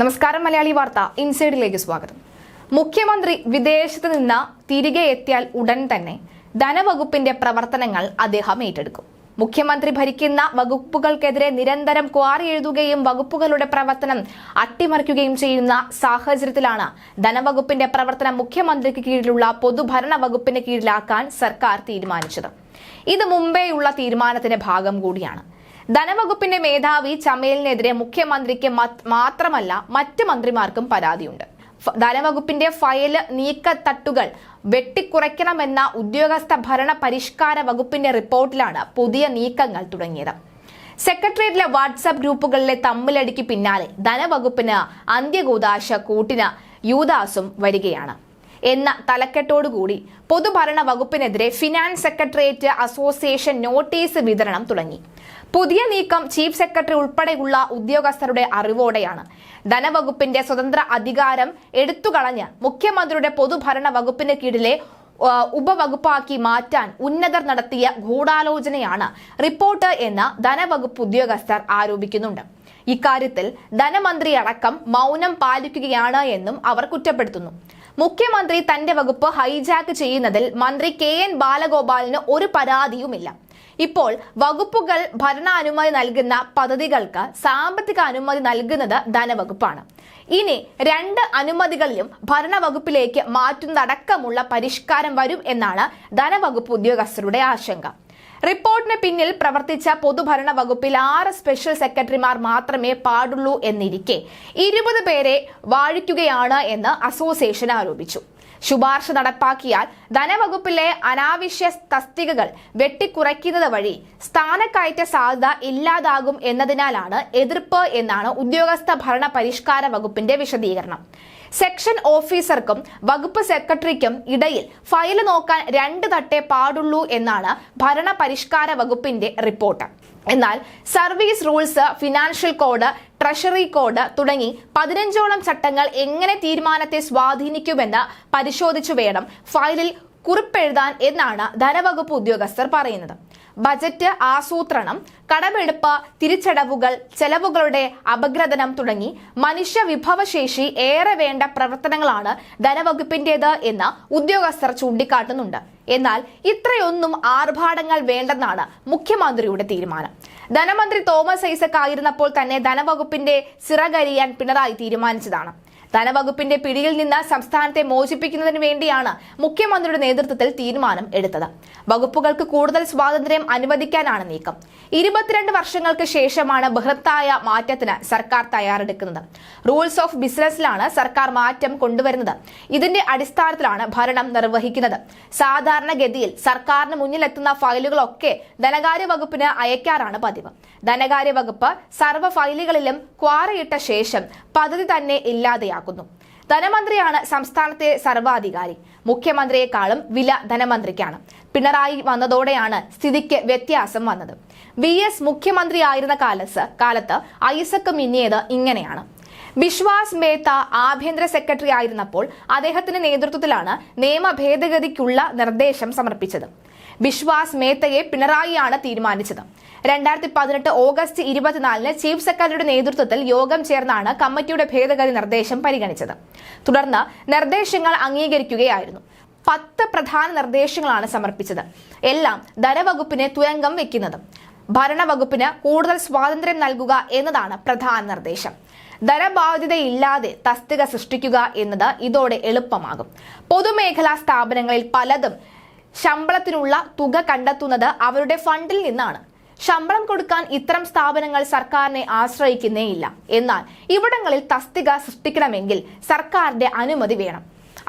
നമസ്കാരം മലയാളി വാർത്ത ഇൻസൈഡിലേക്ക് സ്വാഗതം. മുഖ്യമന്ത്രി വിദേശത്ത് നിന്ന് തിരികെ എത്തിയാൽ ഉടൻ തന്നെ ധനവകുപ്പിന്റെ പ്രവർത്തനങ്ങൾ അദ്ദേഹം ഏറ്റെടുക്കും. മുഖ്യമന്ത്രി ഭരിക്കുന്ന വകുപ്പുകൾക്കെതിരെ നിരന്തരം ക്വാറി എഴുതുകയും വകുപ്പുകളുടെ പ്രവർത്തനം അട്ടിമറിക്കുകയും ചെയ്യുന്ന സാഹചര്യത്തിലാണ് ധനവകുപ്പിന്റെ പ്രവർത്തനം മുഖ്യമന്ത്രിക്ക് കീഴിലുള്ള പൊതുഭരണ വകുപ്പിന് കീഴിലാക്കാൻ സർക്കാർ തീരുമാനിച്ചത്. ഇത് മുമ്പേയുള്ള തീരുമാനത്തിന്റെ ഭാഗം കൂടിയാണ്. ധനവകുപ്പിന്റെ മേധാവി ചമേലിനെതിരെ മുഖ്യമന്ത്രിക്ക് മാത്രമല്ല മറ്റ് മന്ത്രിമാർക്കും പരാതിയുണ്ട്. ധനവകുപ്പിന്റെ ഫയൽ നീക്കത്തട്ടുകൾ വെട്ടിക്കുറയ്ക്കണമെന്ന ഉദ്യോഗസ്ഥ ഭരണ പരിഷ്കാര വകുപ്പിന്റെ റിപ്പോർട്ടിലാണ് പുതിയ നീക്കങ്ങൾ തുടങ്ങിയത്. സെക്രട്ടേറിയറ്റിലെ വാട്സാപ്പ് ഗ്രൂപ്പുകളിലെ തമ്മിലടിക്ക് പിന്നാലെ ധനവകുപ്പിന് അന്ത്യകൂതാശ കൂട്ടിന് യൂദാസും വരികയാണ്. എന്ന തലക്കെട്ടോടുകൂടി പൊതുഭരണ വകുപ്പിനെതിരെ ഫിനാൻസ് സെക്രട്ടേറിയറ്റ് അസോസിയേഷൻ നോട്ടീസ് വിതരണം തുടങ്ങി. പുതിയ നീക്കം ചീഫ് സെക്രട്ടറി ഉൾപ്പെടെയുള്ള ഉദ്യോഗസ്ഥരുടെ അറിവോടെയാണ്. ധനവകുപ്പിന്റെ സ്വതന്ത്ര അധികാരം എടുത്തുകളഞ്ഞ് മുഖ്യമന്ത്രിയുടെ പൊതുഭരണ വകുപ്പിന് കീഴിലെ ഉപവകുപ്പാക്കി മാറ്റാൻ ഉന്നതർ നടത്തിയ ഗൂഢാലോചനയാണ് റിപ്പോർട്ട് എന്ന് ധനവകുപ്പ് ഉദ്യോഗസ്ഥർ ആരോപിക്കുന്നുണ്ട്. ഇക്കാര്യത്തിൽ ധനമന്ത്രി അടക്കം മൗനം പാലിക്കുകയാണ് എന്നും അവർ കുറ്റപ്പെടുത്തുന്നു. മുഖ്യമന്ത്രി തന്റെ വകുപ്പ് ഹൈജാക്ക് ചെയ്യുന്നതിൽ മന്ത്രി കെ എൻ ബാലഗോപാലിന് ഒരു പരാതിയുമില്ല. ഇപ്പോൾ വകുപ്പുകൾ ഭരണാനുമതി നൽകുന്ന പദ്ധതികൾക്ക് സാമ്പത്തിക അനുമതി നൽകുന്നത് ധനവകുപ്പാണ്. ഇനി രണ്ട് അനുമതികളിലും ഭരണവകുപ്പിലേക്ക് മാറ്റുന്നതടക്കമുള്ള പരിഷ്കാരം വരും എന്നാണ് ധനവകുപ്പ് ഉദ്യോഗസ്ഥരുടെ ആശങ്ക. റിപ്പോർട്ടിന് പിന്നിൽ പ്രവർത്തിച്ച പൊതുഭരണ വകുപ്പിൽ ആറ് സ്പെഷ്യൽ സെക്രട്ടറിമാർ മാത്രമേ പാടുള്ളൂ എന്നിരിക്കെ ഇരുപത് പേരെ വാഴിക്കുകയാണ് എന്ന് അസോസിയേഷൻ ആരോപിച്ചു. ശുപാർശ നടപ്പാക്കിയാൽ ധനവകുപ്പിലെ അനാവശ്യ തസ്തികകൾ വെട്ടിക്കുറയ്ക്കുന്നത് വഴി സ്ഥാനക്കയറ്റ സാധ്യത ഇല്ലാതാകും എന്നതിനാലാണ് എതിർപ്പ് എന്നാണ് ഉദ്യോഗസ്ഥ ഭരണ പരിഷ്കാര വകുപ്പിന്റെ വിശദീകരണം. സെക്ഷൻ ഓഫീസർക്കും വകുപ്പ് സെക്രട്ടറിക്കും ഇടയിൽ ഫയൽ നോക്കാൻ രണ്ട് തട്ടേ പാടുള്ളൂ എന്നാണ് ഭരണ പരിഷ്കാര വകുപ്പിന്റെ റിപ്പോർട്ട്. എന്നാൽ service rules financial code treasury code തുടങ്ങി പതിനഞ്ചോളം ചട്ടങ്ങൾ എങ്ങനെ തീരുമാനത്തെ സ്വാധീനിക്കുമെന്ന് പരിശോധിച്ചു വേണം ഫയലിൽ കുറിപ്പെഴുതാൻ എന്നാണ് ധനവകുപ്പ് ഉദ്യോഗസ്ഥർ പറയുന്നത്. ബജറ്റ് ആസൂത്രണം കടമെടുപ്പ് തിരിച്ചടവുകൾ ചെലവുകളുടെ അപഗ്രഥനം തുടങ്ങി മനുഷ്യ വിഭവശേഷി ഏറെ വേണ്ട പ്രവർത്തനങ്ങളാണ് ധനവകുപ്പിന്റേത് എന്ന് ഉദ്യോഗസ്ഥർ ചൂണ്ടിക്കാട്ടുന്നുണ്ട്. എന്നാൽ ഇത്രയൊന്നും ആർഭാടങ്ങൾ വേണ്ടെന്നാണ് മുഖ്യമന്ത്രിയുടെ തീരുമാനം. ധനമന്ത്രി തോമസ് ഐസക് ആയിരുന്നപ്പോൾ തന്നെ ധനവകുപ്പിന്റെ സിറകരിയാൻ പിണറായി തീരുമാനിച്ചതാണ്. ധനവകുപ്പിന്റെ പിടിയിൽ നിന്ന് സംസ്ഥാനത്തെ മോചിപ്പിക്കുന്നതിന് വേണ്ടിയാണ് മുഖ്യമന്ത്രിയുടെ നേതൃത്വത്തിൽ തീരുമാനം എടുത്തത്. വകുപ്പുകൾക്ക് കൂടുതൽ സ്വാതന്ത്ര്യം അനുവദിക്കാനാണ് നീക്കം. ഇരുപത്തിരണ്ട് വർഷങ്ങൾക്ക് ശേഷമാണ് ബൃഹത്തായ മാറ്റത്തിന് സർക്കാർ തയ്യാറെടുക്കുന്നത്. റൂൾസ് ഓഫ് ബിസിനസ്സിലാണ് സർക്കാർ മാറ്റം കൊണ്ടുവരുന്നത്. ഇതിന്റെ അടിസ്ഥാനത്തിലാണ് ഭരണം നിർവഹിക്കുന്നത്. സാധാരണഗതിയിൽ സർക്കാരിന് മുന്നിലെത്തുന്ന ഫയലുകളൊക്കെ ധനകാര്യ വകുപ്പിന് അയക്കാറാണ് പതിവ്. ധനകാര്യ വകുപ്പ് സർവ ഫയലുകളിലും ക്വാറയിട്ട ശേഷം പദ്ധതി തന്നെ ഇല്ലാതെയാക്കുന്നു ധനമന്ത്രിയാണ് സംസ്ഥാനത്തെ സർവാധികാരി. മുഖ്യമന്ത്രിയെക്കാളും വില ധനമന്ത്രിക്കാണ്. പിണറായി വന്നതോടെയാണ് സ്ഥിതിക്ക് വ്യത്യാസം വന്നത്. വി എസ് മുഖ്യമന്ത്രിയായിരുന്ന കാലത്ത് കാലത്ത് ഐസക്ക് മിന്നിയത് ഇങ്ങനെയാണ്. വിശ്വാസ് മേത്ത ആഭ്യന്തര സെക്രട്ടറി ആയിരുന്നപ്പോൾ അദ്ദേഹത്തിന്റെ നേതൃത്വത്തിലാണ് നിയമ ഭേദഗതിക്കുള്ള നിർദ്ദേശം സമർപ്പിച്ചത്. ബിശ്വാസ് മേത്തയെ പിണറായിയാണ് തീരുമാനിച്ചത്. രണ്ടായിരത്തി പതിനെട്ട് ഓഗസ്റ്റ് ഇരുപത്തിനാലിന് ചീഫ് സെക്രട്ടറിയുടെ നേതൃത്വത്തിൽ യോഗം ചേർന്നാണ് കമ്മിറ്റിയുടെ ഭേദഗതി നിർദ്ദേശം പരിഗണിച്ചത്. തുടർന്ന് നിർദ്ദേശങ്ങൾ അംഗീകരിക്കുകയായിരുന്നു. പത്ത് പ്രധാന നിർദ്ദേശങ്ങളാണ് സമർപ്പിച്ചത്. എല്ലാം ധനവകുപ്പിനെ തുരങ്കം വെക്കുന്നത്. ഭരണവകുപ്പിന് കൂടുതൽ സ്വാതന്ത്ര്യം നൽകുക എന്നതാണ് പ്രധാന നിർദ്ദേശം. ധനബാധ്യതയില്ലാതെ തസ്തിക സൃഷ്ടിക്കുക എന്നത് ഇതോടെ എളുപ്പമാകും. പൊതുമേഖലാ സ്ഥാപനങ്ങളിൽ പലതും ശമ്പളത്തിനുള്ള തുക കണ്ടെത്തുന്നത് അവരുടെ ഫണ്ടിൽ നിന്നാണ്. ശമ്പളം കൊടുക്കാൻ ഇത്തരം സ്ഥാപനങ്ങൾ സർക്കാരിനെ ആശ്രയിക്കുന്നേയില്ല. എന്നാൽ ഇവിടങ്ങളിൽ തസ്തിക സൃഷ്ടിക്കണമെങ്കിൽ സർക്കാരിന്റെ അനുമതി വേണം.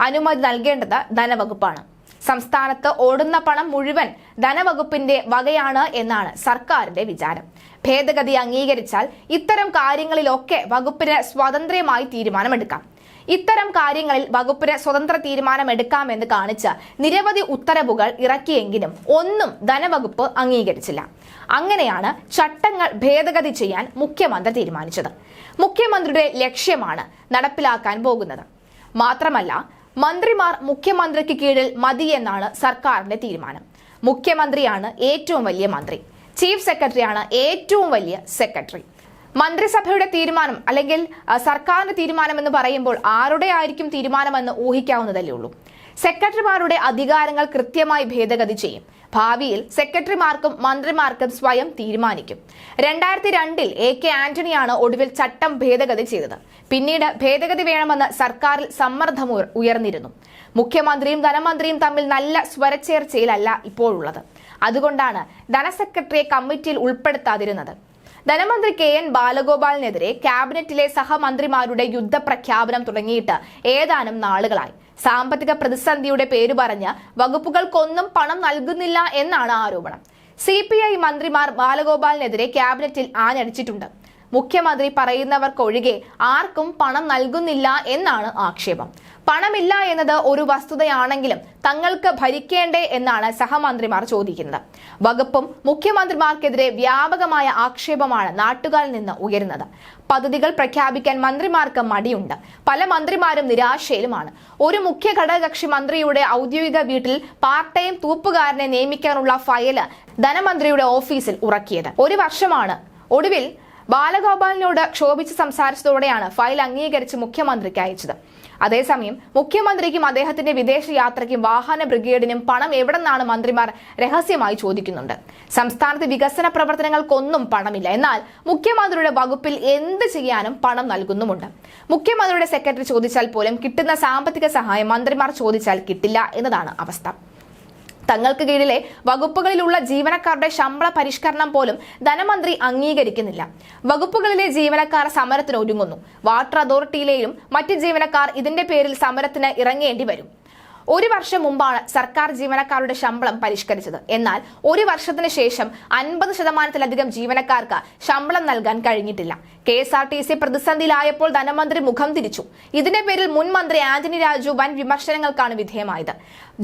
അനുമതി നൽകേണ്ടത് ധനവകുപ്പാണ്. സംസ്ഥാനത്ത് ഓടുന്ന പണം മുഴുവൻ ധനവകുപ്പിന്റെ വകയാണ് എന്നാണ് സർക്കാരിന്റെ വിചാരം. ഭേദഗതി അംഗീകരിച്ചാൽ ഇത്തരം കാര്യങ്ങളിലൊക്കെ വകുപ്പിന് സ്വതന്ത്രമായി തീരുമാനമെടുക്കാം. ഇത്തരം കാര്യങ്ങളിൽ വകുപ്പിന് സ്വതന്ത്ര തീരുമാനമെടുക്കാമെന്ന് കാണിച്ച് നിരവധി ഉത്തരവുകൾ ഇറക്കിയെങ്കിലും ഒന്നും ധനവകുപ്പ് അംഗീകരിച്ചില്ല. അങ്ങനെയാണ് ചട്ടങ്ങൾ ഭേദഗതി ചെയ്യാൻ മുഖ്യമന്ത്രി തീരുമാനിച്ചത്. മുഖ്യമന്ത്രിയുടെ ലക്ഷ്യമാണ് നടപ്പിലാക്കാൻ പോകുന്നത്. മാത്രമല്ല മന്ത്രിമാർ മുഖ്യമന്ത്രിക്ക് കീഴിൽ മതിയെന്നാണ് സർക്കാരിന്റെ തീരുമാനം. മുഖ്യമന്ത്രിയാണ് ഏറ്റവും വലിയ മന്ത്രി. ചീഫ് സെക്രട്ടറിയാണ് ഏറ്റവും വലിയ സെക്രട്ടറി. മന്ത്രിസഭയുടെ തീരുമാനം അല്ലെങ്കിൽ സർക്കാരിന്റെ തീരുമാനം എന്ന് പറയുമ്പോൾ ആരുടെ ആയിരിക്കും തീരുമാനമെന്ന് ഊഹിക്കാവുന്നതല്ലേ ഉള്ളൂ. സെക്രട്ടറിമാരുടെ അധികാരങ്ങൾ കൃത്യമായി ഭേദഗതി ചെയ്യും. ഭാവിയിൽ സെക്രട്ടറിമാർക്കും മന്ത്രിമാർക്കും സ്വയം തീരുമാനിക്കും. രണ്ടായിരത്തി രണ്ടിൽ എ കെ ആന്റണിയാണ് ഒടുവിൽ ചട്ടം ഭേദഗതി ചെയ്തത്. പിന്നീട് ഭേദഗതി വേണമെന്ന് സർക്കാരിൽ സമ്മർദ്ദം ഉയർന്നിരുന്നു. മുഖ്യമന്ത്രിയും ധനമന്ത്രിയും തമ്മിൽ നല്ല സ്വരച്ചേർച്ചയിലല്ല ഇപ്പോഴുള്ളത്. അതുകൊണ്ടാണ് ധനസെക്രട്ടറിയെ കമ്മിറ്റിയിൽ ഉൾപ്പെടുത്താതിരുന്നത്. ധനമന്ത്രി കെ എൻ ബാലഗോപാലിനെതിരെ ക്യാബിനറ്റിലെ സഹമന്ത്രിമാരുടെ യുദ്ധപ്രഖ്യാപനം തുടങ്ങിയിട്ട് ഏതാനും നാളുകളായി. സാമ്പത്തിക പ്രതിസന്ധിയുടെ പേര് പറഞ്ഞ് വകുപ്പുകൾക്കൊന്നും പണം നൽകുന്നില്ല എന്നാണ് ആരോപണം. സി മന്ത്രിമാർ ബാലഗോപാലിനെതിരെ ക്യാബിനറ്റിൽ ആഞ്ഞടിച്ചിട്ടുണ്ട്. മുഖ്യമന്ത്രി പറയുന്നവർക്കൊഴികെ ആർക്കും പണം നൽകുന്നില്ല എന്നാണ് ആക്ഷേപം. പണമില്ല എന്നത് ഒരു വസ്തുതയാണെങ്കിലും തങ്ങൾക്ക് ഭരിക്കേണ്ടേ എന്നാണ് സഹമന്ത്രിമാർ ചോദിക്കുന്നത്. വകുപ്പും മുഖ്യമന്ത്രിമാർക്കെതിരെ വ്യാപകമായ ആക്ഷേപമാണ് നാട്ടുകാരിൽ നിന്ന് ഉയരുന്നത്. പദ്ധതികൾ പ്രഖ്യാപിക്കാൻ മന്ത്രിമാർക്ക് മടിയുണ്ട്. പല മന്ത്രിമാരും നിരാശയിലുമാണ്. ഒരു മുഖ്യ ഘടകകക്ഷി മന്ത്രിയുടെ ഔദ്യോഗിക വീട്ടിൽ പാർട്ട് ടൈം തൂപ്പുകാരനെ നിയമിക്കാനുള്ള ഫയൽ ധനമന്ത്രിയുടെ ഓഫീസിൽ ഉറക്കിയത്. ഒരു വർഷമാണ്. ഒടുവിൽ ബാലഗോപാലിനോട് ക്ഷോഭിച്ച് സംസാരിച്ചതോടെയാണ് ഫയൽ അംഗീകരിച്ച് മുഖ്യമന്ത്രിക്ക് അയച്ചത്. അതേസമയം മുഖ്യമന്ത്രിക്കും അദ്ദേഹത്തിന്റെ വിദേശ യാത്രയ്ക്കും വാഹന ബ്രിഗേഡിനും പണം എവിടെന്നാണ് മന്ത്രിമാർ രഹസ്യമായി ചോദിക്കുന്നുണ്ട്. സംസ്ഥാനത്ത് വികസന പ്രവർത്തനങ്ങൾക്കൊന്നും പണമില്ല. എന്നാൽ മുഖ്യമന്ത്രിയുടെ വകുപ്പിൽ എന്ത് ചെയ്യാനും പണം നൽകുന്നുമുണ്ട്. മുഖ്യമന്ത്രിയുടെ സെക്രട്ടറി ചോദിച്ചാൽ പോലും കിട്ടുന്ന സാമ്പത്തിക സഹായം മന്ത്രിമാർ ചോദിച്ചാൽ കിട്ടില്ല എന്നതാണ് അവസ്ഥ. തങ്ങൾക്ക് കീഴിലെ വകുപ്പുകളിലുള്ള ജീവനക്കാരുടെ ശമ്പള പരിഷ്കരണം പോലും ധനമന്ത്രി അംഗീകരിക്കുന്നില്ല. വകുപ്പുകളിലെ ജീവനക്കാർ സമരത്തിന് ഒരുങ്ങുന്നു. വാട്ടർ അതോറിറ്റിയിലെയും മറ്റ് ജീവനക്കാർ ഇതിന്റെ പേരിൽ സമരത്തിന് ഇറങ്ങേണ്ടി വരും. ഒരു വർഷം മുമ്പാണ് സർക്കാർ ജീവനക്കാരുടെ ശമ്പളം പരിഷ്കരിച്ചത്. എന്നാൽ ഒരു വർഷത്തിന് ശേഷം അൻപത് ശതമാനത്തിലധികം ജീവനക്കാർക്ക് ശമ്പളം നൽകാൻ കഴിഞ്ഞിട്ടില്ല. K S R T C പ്രതിസന്ധിയിലായപ്പോൾ ധനമന്ത്രി മുഖം തിരിച്ചു. ഇതിന്റെ പേരിൽ മുൻ മന്ത്രി ആന്റണി രാജു വൻ വിമർശനങ്ങൾക്കാണ് വിധേയമായത്.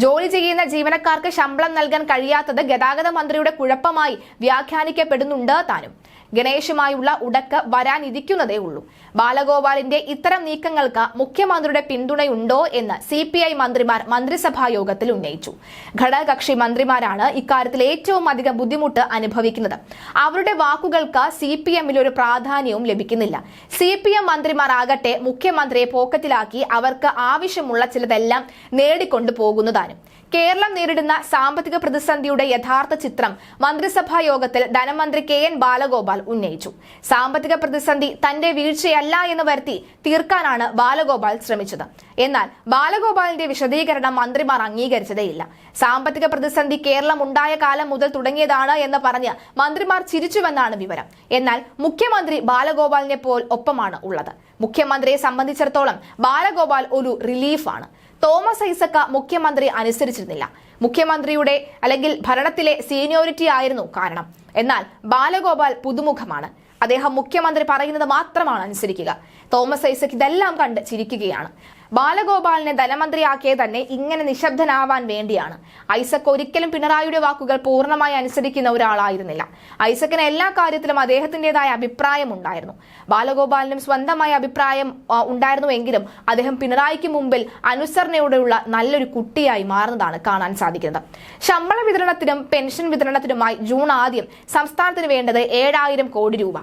ജോലി ചെയ്യുന്ന ജീവനക്കാർക്ക് ശമ്പളം നൽകാൻ കഴിയാത്തത് ഗതാഗത മന്ത്രിയുടെ കുഴപ്പമായി വ്യാഖ്യാനിക്കപ്പെടുന്നുണ്ട് താനും. ഗണേഷുമായുള്ള ഉടക്ക് വരാനിരിക്കുന്നതേ ഉള്ളൂ. ബാലഗോപാലിന്റെ ഇത്തരം നീക്കങ്ങൾക്ക് മുഖ്യമന്ത്രിയുടെ പിന്തുണയുണ്ടോ എന്ന് സി പി ഐ മന്ത്രിമാർ മന്ത്രിസഭാ യോഗത്തിൽ ഉന്നയിച്ചു. ഘടകകക്ഷി മന്ത്രിമാരാണ് ഇക്കാര്യത്തിൽ ഏറ്റവും അധികം ബുദ്ധിമുട്ട് അനുഭവിക്കുന്നത്. അവരുടെ വാക്കുകൾക്ക് സി പി എമ്മിൽ ഒരു പ്രാധാന്യവും ലഭിക്കുന്നില്ല. സി പി എം മന്ത്രിമാർ ആകട്ടെ മുഖ്യമന്ത്രിയെ പോക്കറ്റിലാക്കി അവർക്ക് ആവശ്യമുള്ള ചിലതെല്ലാം നേടിക്കൊണ്ടു പോകുന്നതാനും കേരളം നേരിടുന്ന സാമ്പത്തിക പ്രതിസന്ധിയുടെ യഥാർത്ഥ ചിത്രം മന്ത്രിസഭാ യോഗത്തിൽ ധനമന്ത്രി കെ എൻ ബാലഗോപാൽ ഉന്നയിച്ചു. സാമ്പത്തിക പ്രതിസന്ധി തന്റെ വീഴ്ചയല്ല എന്ന് വരുത്തി തീർക്കാനാണ് ബാലഗോപാൽ ശ്രമിച്ചത്. എന്നാൽ ബാലഗോപാലിന്റെ വിശദീകരണം മന്ത്രിമാർ അംഗീകരിച്ചതേയില്ല. സാമ്പത്തിക പ്രതിസന്ധി കേരളം ഉണ്ടായ കാലം മുതൽ തുടങ്ങിയതാണ് എന്ന് പറഞ്ഞ് മന്ത്രിമാർ ചിരിച്ചുവെന്നാണ് വിവരം. എന്നാൽ മുഖ്യമന്ത്രി ബാലഗോപാലിനെ പോൽ ഒപ്പമാണ് ഉള്ളത്. മുഖ്യമന്ത്രിയെ സംബന്ധിച്ചിടത്തോളം ബാലഗോപാൽ ഒരു റിലീഫാണ്. തോമസ് ഐസക്ക മുഖ്യമന്ത്രി അനുസരിച്ചിരുന്നില്ല. മുഖ്യമന്ത്രിയുടെ അല്ലെങ്കിൽ ഭരണത്തിലെ സീനിയോറിറ്റി ആയിരുന്നു കാരണം. എന്നാൽ ബാലഗോപാൽ പുതുമുഖമാണ്. അദ്ദേഹം മുഖ്യമന്ത്രി പറയുന്നത് മാത്രമാണ് അനുസരിക്കുക. തോമസ് ഐസക് ഇതെല്ലാം കണ്ട് ചിരിക്കുകയാണ്. ബാലഗോപാലിനെ ധനമന്ത്രിയാക്കിയത് തന്നെ ഇങ്ങനെ നിശബ്ദനാവാൻ വേണ്ടിയാണ്. ഐസക് ഒരിക്കലും പിണറായിയുടെ വാക്കുകൾ പൂർണമായി അനുസരിക്കുന്ന ഒരാളായിരുന്നില്ല. ഐസക്കിന് എല്ലാ കാര്യത്തിലും അദ്ദേഹത്തിന്റെതായ അഭിപ്രായം ഉണ്ടായിരുന്നു. ബാലഗോപാലിനും സ്വന്തമായ അഭിപ്രായം ഉണ്ടായിരുന്നുവെങ്കിലും അദ്ദേഹം പിണറായിക്ക് മുമ്പിൽ അനുസരണയോടെയുള്ള നല്ലൊരു കുട്ടിയായി മാറുന്നതാണ് കാണാൻ സാധിക്കുന്നത്. ശമ്പള വിതരണത്തിനും പെൻഷൻ വിതരണത്തിനുമായി ജൂൺ ആദ്യം സംസ്ഥാനത്തിന് വേണ്ടത് ഏഴായിരം കോടി രൂപ.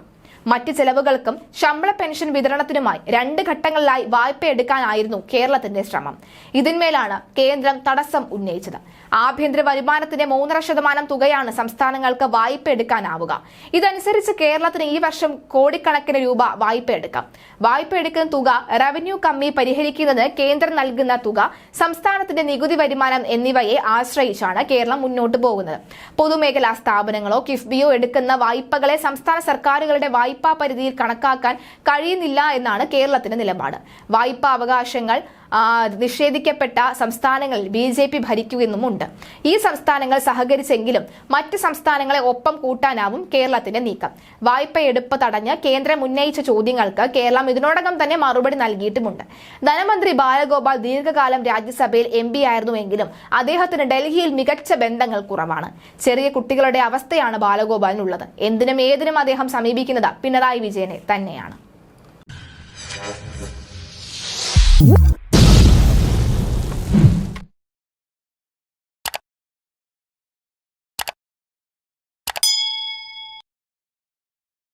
മറ്റ് ചെലവുകൾക്കും ശമ്പള പെൻഷൻ വിതരണത്തിനുമായി രണ്ട് ഘട്ടങ്ങളിലായി വായ്പ എടുക്കാനായിരുന്നു കേരളത്തിന്റെ ശ്രമം. ഇതിന്മേലാണ് കേന്ദ്രം തടസ്സം ഉന്നയിച്ചത്. ആഭ്യന്തര വരുമാനത്തിന്റെ മൂന്നര ശതമാനം തുകയാണ് സംസ്ഥാനങ്ങൾക്ക് വായ്പ എടുക്കാനാവുക. ഇതനുസരിച്ച് കേരളത്തിന് ഈ വർഷം കോടിക്കണക്കിന് രൂപ വായ്പ എടുക്കാം. വായ്പ എടുക്കുന്ന തുക റവന്യൂ കമ്മി പരിഹരിക്കുന്നത് കേന്ദ്രം നൽകുന്ന തുക സംസ്ഥാനത്തിന്റെ നികുതി വരുമാനം എന്നിവയെ ആശ്രയിച്ചാണ് കേരളം മുന്നോട്ട് പോകുന്നത്. പൊതുമേഖലാ സ്ഥാപനങ്ങളോ കിഫ്ബിയോ എടുക്കുന്ന വായ്പകളെ സംസ്ഥാന സർക്കാരുകളുടെ വായ്പാ പരിധിയിൽ കണക്കാക്കാൻ കഴിയുന്നില്ല എന്നാണ് കേരളത്തിന്റെ നിലപാട്. വായ്പാ അവകാശങ്ങൾ നിഷേധിക്കപ്പെട്ട സംസ്ഥാനങ്ങളിൽ ബി ജെ പി ഭരിക്കുമെന്നുമുണ്ട്. ഈ സംസ്ഥാനങ്ങൾ സഹകരിച്ചെങ്കിലും മറ്റ് സംസ്ഥാനങ്ങളെ ഒപ്പം കൂട്ടാനാവും കേരളത്തിന്റെ നീക്കം. വായ്പയെടുപ്പ് തടഞ്ഞ് കേന്ദ്രം ഉന്നയിച്ച ചോദ്യങ്ങൾക്ക് കേരളം ഇതിനോടകം തന്നെ മറുപടി നൽകിയിട്ടുമുണ്ട്. ധനമന്ത്രി ബാലഗോപാൽ ദീർഘകാലം രാജ്യസഭയിൽ എം പി ആയിരുന്നുവെങ്കിലും അദ്ദേഹത്തിന് ഡൽഹിയിൽ മികച്ച ബന്ധങ്ങൾ കുറവാണ്. ചെറിയ കുട്ടികളുടെ അവസ്ഥയാണ് ബാലഗോപാലിനുള്ളത്. എന്തിനും ഏതിനും അദ്ദേഹം സമീപിക്കുന്നത് പിണറായി വിജയനെ തന്നെയാണ്.